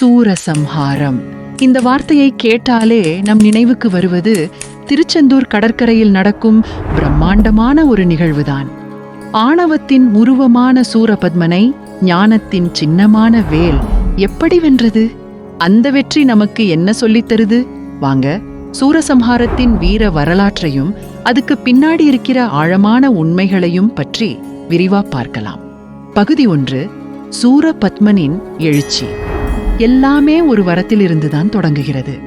சூரசம்ஹாரம். இந்த வார்த்தையை கேட்டாலே நம் நினைவுக்கு வருவது திருச்செந்தூர் கடற்கரையில் நடக்கும் பிரம்மாண்டமான ஒரு நிகழ்வுதான். ஆணவத்தின் உருவமான சூரபத்மனை ஞானத்தின் சின்னமான வேல் எப்படி வென்றது? அந்த வெற்றி நமக்கு என்ன சொல்லித் தருது? வாங்க சூரசம்ஹாரத்தின் வீர வரலாற்றையும் அதுக்கு பின்னாடி இருக்கிற ஆழமான உண்மைகளையும் பற்றி விரிவா பார்க்கலாம். பகுதி ஒன்று சூரபத்மனின் எழுச்சி. எல்லாமே ஒரு வரத்திலிருந்துதான் தொடங்குகிறது.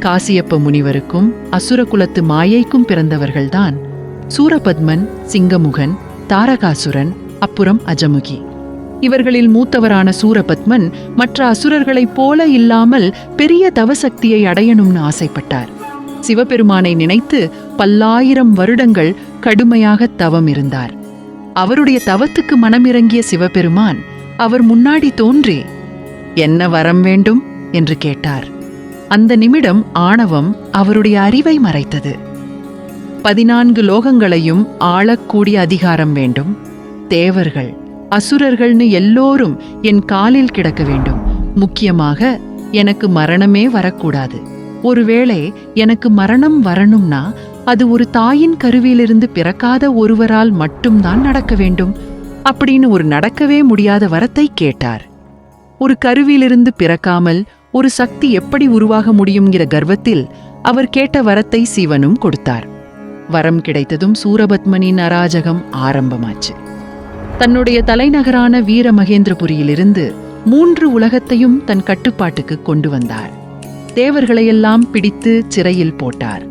காசியப்ப முனிவருக்கும் அசுரகுலத்து மாயைக்கும் பிறந்தவர்கள்தான் சூரபத்மன் சிங்கமுகன் தாரகாசுரன் அப்புறம் அஜமுகி. இவர்களில் மூத்தவரான சூரபத்மன் மற்ற அசுரர்களைப் போல இல்லாமல் பெரிய தவசக்தியை அடையணும்னு ஆசைப்பட்டார். சிவபெருமானை நினைத்து பல்லாயிரம் வருடங்கள் கடுமையாக தவம் இருந்தார். அவருடைய தவத்துக்கு மனமிறங்கிய சிவபெருமான் அவர் முன்னாடி தோன்றி என்ன வரம் வேண்டும்? என்று கேட்டார். அந்த நிமிடம் ஆணவம் அவருடைய அறிவை மறைத்தது. பதினான்கு லோகங்களையும் ஆளக்கூடிய அதிகாரம் வேண்டும். தேவர்கள் அசுரர்கள்னு எல்லோரும் என் காலில் கிடக்க வேண்டும். முக்கியமாக எனக்கு மரணமே வரக்கூடாது. ஒருவேளை எனக்கு மரணம் வரணும்னா அது ஒரு தாயின் கருவியிலிருந்து பிறக்காத ஒருவரால் மட்டும்தான் நடக்க வேண்டும். அப்படின்னு ஒரு நடக்கவே முடியாத வரத்தை கேட்டார். ஒரு கருவியிலிருந்து பிறக்காமல் ஒரு சக்தி எப்படி உருவாக முடியுங்கிற கர்வத்தில் அவர் கேட்ட வரத்தை சிவனும் கொடுத்தார். வரம் கிடைத்ததும் சூரபத்மனின் அராஜகம் ஆரம்பமாச்சு. தன்னுடைய தலைநகரான வீரமகேந்திரபுரியிலிருந்து மூன்று உலகத்தையும் தன் கட்டுப்பாட்டுக்கு கொண்டு வந்தார். தேவர்களையெல்லாம் பிடித்து சிறையில் போட்டார்.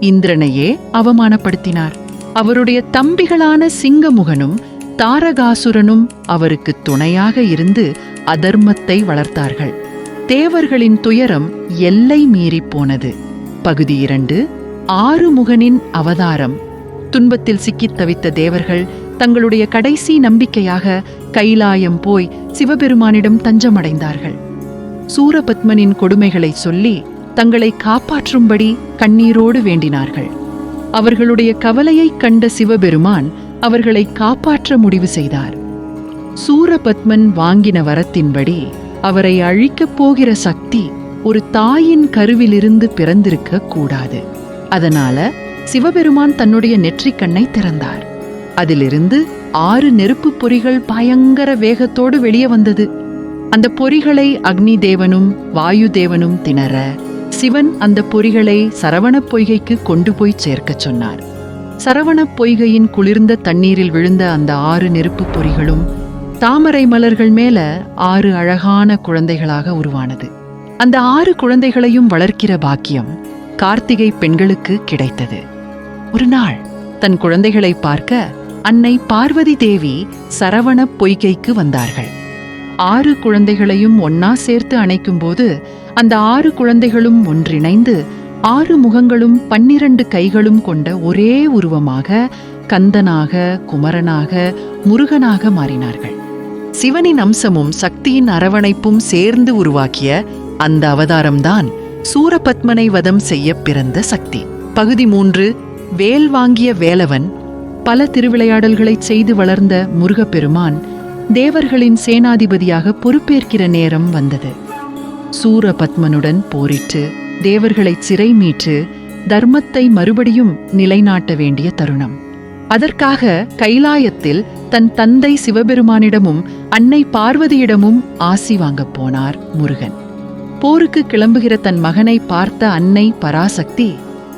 இந்திரனையே அவமானப்படுத்தினார். அவருடைய தம்பிகளான சிங்கமுகனும் தாரகாசுரனும் அவருக்கு துணையாக இருந்து அதர்மத்தை வளர்த்தார்கள். தேவர்களின் துயரம் எல்லை மீறிப் போனது. பகுதி இரண்டு ஆறுமுகனின் அவதாரம். துன்பத்தில் சிக்கித் தவித்த தேவர்கள் தங்களுடைய கடைசி நம்பிக்கையாக கைலாயம் போய் சிவபெருமானிடம் தஞ்சமடைந்தார்கள். சூரபத்மனின் கொடுமைகளை சொல்லி தங்களை காப்பாற்றும்படி கண்ணீரோடு வேண்டினார்கள். அவர்களுடைய கவலையைக் கண்ட சிவபெருமான் அவர்களை காப்பாற்ற முடிவு செய்தார். சூரபத்மன் வாங்கின வரத்தின்படி அவரை அழிக்கப் போகிற சக்தி ஒரு தாயின் கருவிலிருந்து பிறந்திருக்க கூடாது. அதனால சிவபெருமான் தன்னுடைய நெற்றிக் கண்ணை திறந்தார். அதிலிருந்து ஆறு நெருப்புப் பொறிகள் பயங்கர வேகத்தோடு வெளியே வந்தது. அந்த பொறிகளை அக்னி தேவனும் வாயு தேவனும் திணற சிவன் அந்த பொறிகளை சரவணப் பொய்கைக்கு கொண்டு போய் சேர்க்கச் சொன்னார். சரவணப் பொய்கையின் குளிர்ந்த தண்ணீரில் விழுந்த அந்த ஆறு நெருப்புப் பொறிகளும் தாமரை மலர்கள் மேல ஆறு அழகான குழந்தைகளாக உருவானது. அந்த ஆறு குழந்தைகளையும் வளர்க்கிற பாக்கியம் கார்த்திகை பெண்களுக்கு கிடைத்தது. ஒரு நாள் தன் குழந்தைகளை பார்க்க அன்னை பார்வதி தேவி சரவணப் பொய்கைக்கு வந்தார்கள். ஆறு குழந்தைகளையும் ஒன்னா சேர்த்து அணைக்கும்போது அந்த ஆறு குழந்தைகளும் ஒன்றிணைந்து ஆறு முகங்களும் பன்னிரண்டு கைகளும் கொண்ட ஒரே உருவமாக கந்தனாக குமரனாக முருகனாக மாறினார்கள். சிவனின் அம்சமும் சக்தியின் அரவணைப்பும் சேர்ந்து உருவாக்கிய அந்த அவதாரம்தான் சூரபத்மனை வதம் செய்ய பிறந்த சக்தி. பகுதி மூன்று வேல் வாங்கிய வேலவன் பல திருவிளையாடல்களைச் செய்து வளர்ந்த முருகப்பெருமான் தேவர்களின் சேனாதிபதியாக பொறுப்பேற்கிற நேரம் வந்தது. சூரபத்மனுடன் போரிட்டு தேவர்களை சிறை மீட்டு தர்மத்தை மறுபடியும் நிலைநாட்ட வேண்டிய தருணம். அதற்காக கைலாயத்தில் தன் தந்தை சிவபெருமானிடமும் அன்னை பார்வதியிடமும் ஆசி வாங்கப் போனார் முருகன். போருக்கு கிளம்புகிற தன் மகனை பார்த்த அன்னை பராசக்தி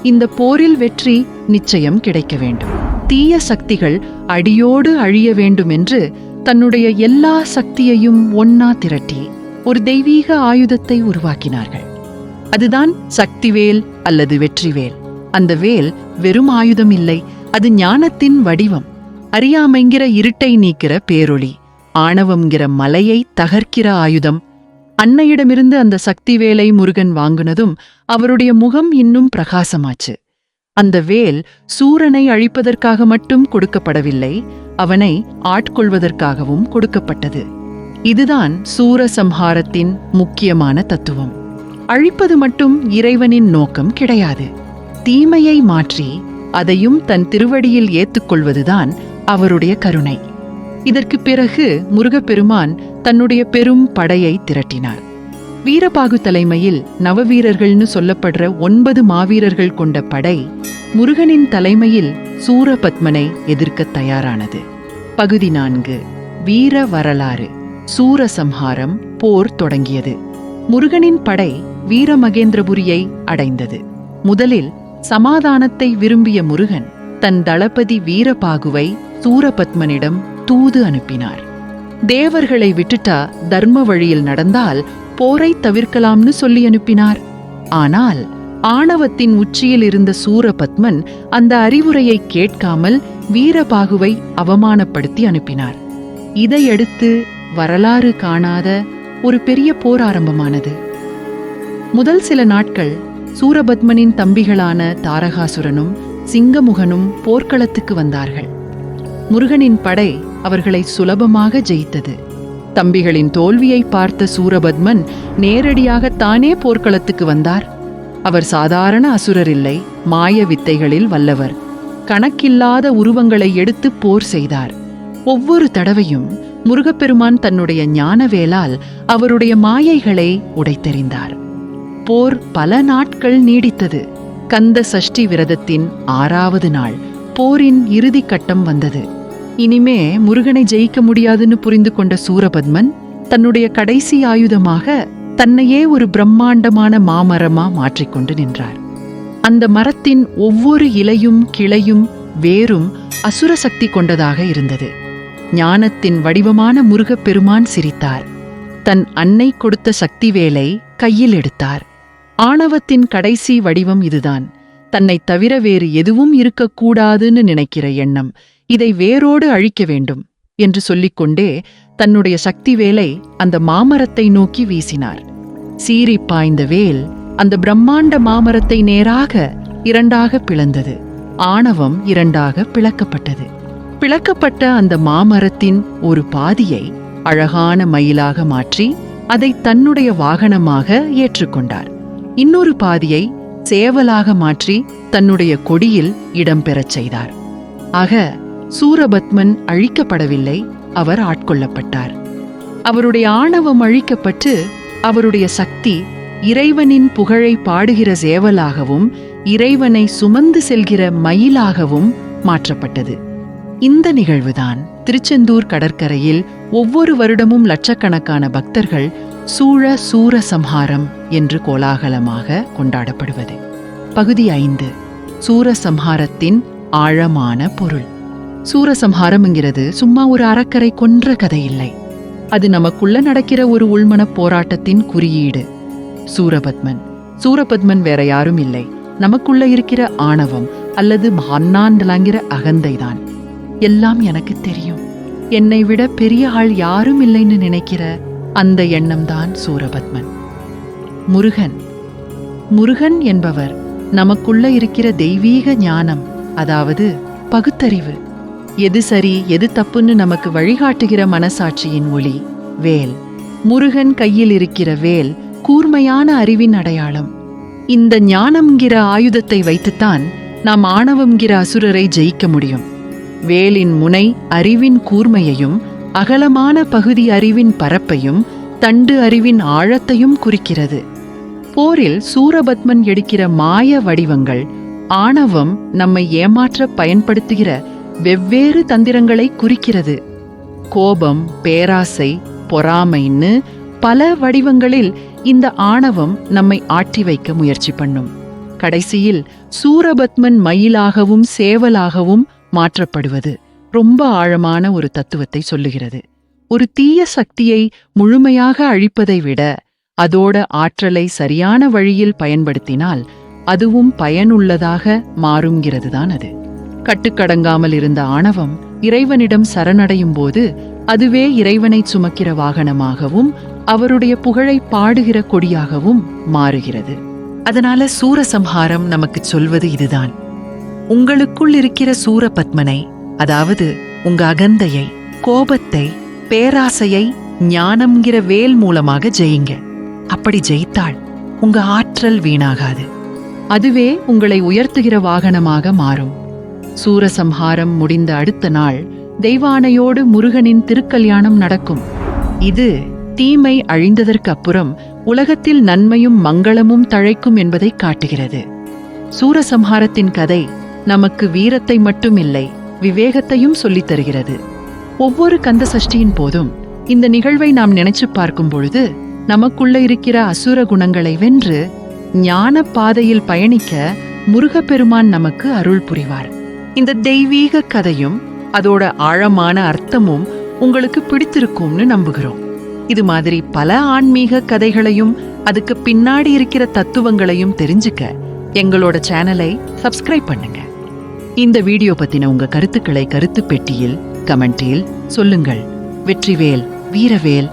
இந்த போரில் வெற்றி நிச்சயம் கிடைக்க வேண்டும். தீய சக்திகள் அடியோடு அழிய வேண்டும் என்று தன்னுடைய எல்லா சக்தியையும் ஒன்னா திரட்டி ஒரு தெய்வீக ஆயுதத்தை உருவாக்கினார்கள். அதுதான் சக்திவேல் அல்லது வெற்றிவேல். அந்த வேல் வெறும் ஆயுதம் இல்லை அது ஞானத்தின் வடிவம். அறியாமைங்கிற இருட்டை நீக்கிற பேரொளி. ஆணவம்ங்கிற மலையை தகர்க்கிற ஆயுதம். அன்னையிடமிருந்து அந்த சக்தி வேலை முருகன் வாங்குனதும் அவருடைய முகம் இன்னும் பிரகாசமாச்சு. அந்த வேல் சூரனை அழிப்பதற்காக மட்டும் கொடுக்கப்படவில்லை அவனை ஆட்கொள்வதற்காகவும் கொடுக்கப்பட்டது. இதுதான் சூரசம்ஹாரத்தின் முக்கியமான தத்துவம். அழிப்பது மட்டும் இறைவனின் நோக்கம் கிடையாது. தீமையை மாற்றி அதையும் தன் திருவடியில் ஏத்துக்கொள்வதுதான் அவருடைய கருணை. இதற்கு பிறகு முருகப்பெருமான் தன்னுடைய பெரும் படையை திரட்டினார். வீரபாகு தலைமையில் நவவீரர்கள்னு சொல்லப்படுற ஒன்பது மாவீரர்கள் கொண்ட படை முருகனின் தலைமையில் சூரபத்மனை எதிர்க்க தயாரானது. பகுதி நான்கு. வீர வரலாறு. சூரசம்ஹாரம் போர் தொடங்கியது. முருகனின் படை வீரமகேந்திரபுரியை அடைந்தது. முதலில் சமாதானத்தை விரும்பிய முருகன் தன் தளபதி வீரபாகுவை சூரபத்மனிடம் தூது அனுப்பினார். தேவர்களை விட்டுட்டா தர்ம வழியில் நடந்தால் போரை தவிர்க்கலாம்னு சொல்லி அனுப்பினார். ஆனால் ஆணவத்தின் உச்சியில் இருந்த சூரபத்மன் அந்த அறிவுரையை கேட்காமல் வீரபாகுவை அவமானப்படுத்தி அனுப்பினார். இதையடுத்து வரலாறு காணாத ஒரு பெரிய போர் ஆரம்பமானது. முதல் சில நாட்கள் சூரபத்மனின் தம்பிகளான தாரகாசுரனும் சிங்கமுகனும் போர்க்களத்துக்கு வந்தார்கள். முருகனின் படை அவர்களை சுலபமாக ஜெயித்தது. தம்பிகளின் தோல்வியை பார்த்த சூரபத்மன் நேரடியாக தானே போர்க்களத்துக்கு வந்தார். அவர் சாதாரண அசுரர் இல்லை மாய வித்தைகளில் வல்லவர். கணக்கில்லாத உருவங்களை எடுத்து போர் செய்தார். ஒவ்வொரு தடவையும் முருகப்பெருமான் தன்னுடைய ஞானவேலால் அவருடைய மாயைகளை உடைத்தெறிந்தார். போர் பல நாட்கள் நீடித்தது. கந்த சஷ்டி விரதத்தின் ஆறாவது நாள் போரின் இறுதி கட்டம் வந்தது. இனிமே முருகனை ஜெயிக்க முடியாதுன்னு புரிந்து கொண்ட சூரபத்மன் தன்னுடைய கடைசி ஆயுதமாக தன்னையே ஒரு பிரம்மாண்டமான மாமரமா மாற்றிக்கொண்டு நின்றார். அந்த மரத்தின் ஒவ்வொரு இலையும் கிளையும் வேரும் அசுர சக்தி கொண்டதாக இருந்தது. ஞானத்தின் வடிவமான முருகப்பெருமான் சிரித்தார். தன் அன்னை கொடுத்த சக்தி வேலை கையில் எடுத்தார். ஆணவத்தின் கடைசி வடிவம் இதுதான். தன்னை தவிர வேறு எதுவும் இருக்கக்கூடாதுன்னு நினைக்கிற எண்ணம் இதை வேரோடு அழிக்க வேண்டும் என்று சொல்லிக்கொண்டே தன்னுடைய சக்தி வேலை அந்த மாமரத்தை நோக்கி வீசினார். சீறி பாய்ந்த வேல் அந்த பிரம்மாண்ட மாமரத்தை நேராக இரண்டாக பிளந்தது. ஆணவம் இரண்டாக பிளக்கப்பட்டது. பிளக்கப்பட்ட அந்த மாமரத்தின் ஒரு பாதியை அழகான மயிலாக மாற்றி அதை தன்னுடைய வாகனமாக ஏற்றுக்கொண்டார். இன்னொரு பாதியை சேவலாக மாற்றி தன்னுடைய கொடியில் இடம்பெறச் செய்தார். ஆக சூரபத்மன் அழிக்கப்படவில்லை அவர் ஆட்கொள்ளப்பட்டார். அவருடைய ஆணவம் அழிக்கப்பட்டு அவருடைய சக்தி இறைவனின் புகழை பாடுகிற சேவலாகவும் இறைவனை சுமந்து செல்கிற மயிலாகவும் மாற்றப்பட்டது. இந்த நிகழ்வுதான் திருச்செந்தூர் கடற்கரையில் ஒவ்வொரு வருடமும் லட்சக்கணக்கான பக்தர்கள் சூழ சூர சம்ஹாரம் என்று கோலாகலமாக கொண்டாடப்படுவது. பகுதி ஐந்து. சூரசம்ஹாரத்தின் ஆழமான பொருள். சூரசம்ஹாரம்ங்கிறது சும்மா ஒரு அறக்கரை கொன்ற கதை இல்லை அது நமக்குள்ள நடக்கிற ஒரு உள்மனப் போராட்டத்தின் குறியீடு. சூரபத்மன். சூரபத்மன் வேற யாரும் இல்லை. நமக்குள்ள இருக்கிற ஆணவம் அல்லது மன்னாண்டலாங்கிற அகந்தைதான். எல்லாம் எனக்கு தெரியும். என்னை விட பெரிய ஆள் யாரும் இல்லைன்னு நினைக்கிற அந்த எண்ணம்தான் சூரபத்மன். முருகன். முருகன் என்பவர் நமக்குள்ள இருக்கிற தெய்வீக ஞானம் அதாவது பகுத்தறிவு. எது சரி எது தப்புன்னு நமக்கு வழிகாட்டுகிற மனசாட்சியின் ஒளி வேல். முருகன் கையில் இருக்கிற வேல் கூர்மையான அறிவின் அடையாளம். இந்த ஞானம்ங்கிற ஆயுதத்தை வைத்துத்தான் நாம் ஆணவம்ங்கிற அசுரரை ஜெயிக்க முடியும். வேலின் முனை அறிவின் கூர்மையையும் அகலமான பகுதி அறிவின் பரப்பையும் தண்டு அறிவின் ஆழத்தையும் குறிக்கிறது. போரில் சூரபத்மன் எடுக்கிற மாய வடிவங்கள் ஆணவம் நம்மை ஏமாற்ற பயன்படுத்துகிற வெவ்வேறு தந்திரங்களை குறிக்கிறது. கோபம் பேராசை பொறாமைன்னு பல வடிவங்களில் இந்த ஆணவம் நம்மை ஆட்டி வைக்க முயற்சி பண்ணும். கடைசியில் சூரபத்மன் மயிலாகவும் சேவலாகவும் மாற்றப்படுவது ரொம்ப ஆழமான ஒரு தத்துவத்தை சொல்லுகிறது. ஒரு தீய சக்தியை முழுமையாக அழிப்பதை விட அதோட ஆற்றலை சரியான வழியில் பயன்படுத்தினால் அதுவும் பயனுள்ளதாக மாறுங்கிறதுதான் அது. கட்டுக்கடங்காமல் இருந்த ஆணவம் இறைவனிடம் சரணடையும் போது அதுவே இறைவனை சுமக்கிற வாகனமாகவும் அவருடைய புகழை பாடுகிற கொடியாகவும் மாறுகிறது. அதனால சூரசம்ஹாரம் நமக்கு சொல்வது இதுதான். உங்களுக்குள் இருக்கிற சூரபத்மனை அதாவது உங்க அகந்தையை கோபத்தை பேராசையை ஞானம்ங்கிற வேல் மூலமாக ஜெயிங்க. அப்படி ஜெயித்தாள் உங்க ஆற்றல் வீணாகாது. அதுவே உங்களை உயர்த்துகிற வாகனமாக மாறும். சூரசம்ஹாரம் முடிந்த அடுத்த நாள் தெய்வானையோடு முருகனின் திருக்கல்யாணம் நடக்கும். இது தீமை அழிந்ததற்கு அப்புறம் உலகத்தில் நன்மையும் மங்களமும் தழைக்கும் என்பதை காட்டுகிறது. சூரசம்ஹாரத்தின் கதை நமக்கு வீரத்தை மட்டுமில்லை விவேகத்தையும் சொல்லித் தருகிறது. ஒவ்வொரு கந்த சஷ்டியின் போதும் இந்த நிகழ்வை நாம் நினைச்சு பார்க்கும் பொழுது நமக்குள்ள இருக்கிற அசுர குணங்களை வென்று ஞான பாதையில் பயணிக்க முருகப்பெருமான் நமக்கு அருள் புரிவார். இந்த தெய்வீக கதையும் அதோட ஆழமான அர்த்தமும் உங்களுக்கு பிடித்திருக்கும்னு நம்புகிறோம். இது மாதிரி பல ஆன்மீக கதைகளையும் அதுக்கு பின்னாடி இருக்கிற தத்துவங்களையும் தெரிஞ்சுக்க எங்களோட சேனலை சப்ஸ்கிரைப் பண்ணுங்க. இந்த வீடியோ பத்தின உங்க கருத்துக்களை கருத்து பெட்டியில் கமெண்டில் சொல்லுங்கள். வெற்றிவேல் வீரவேல்.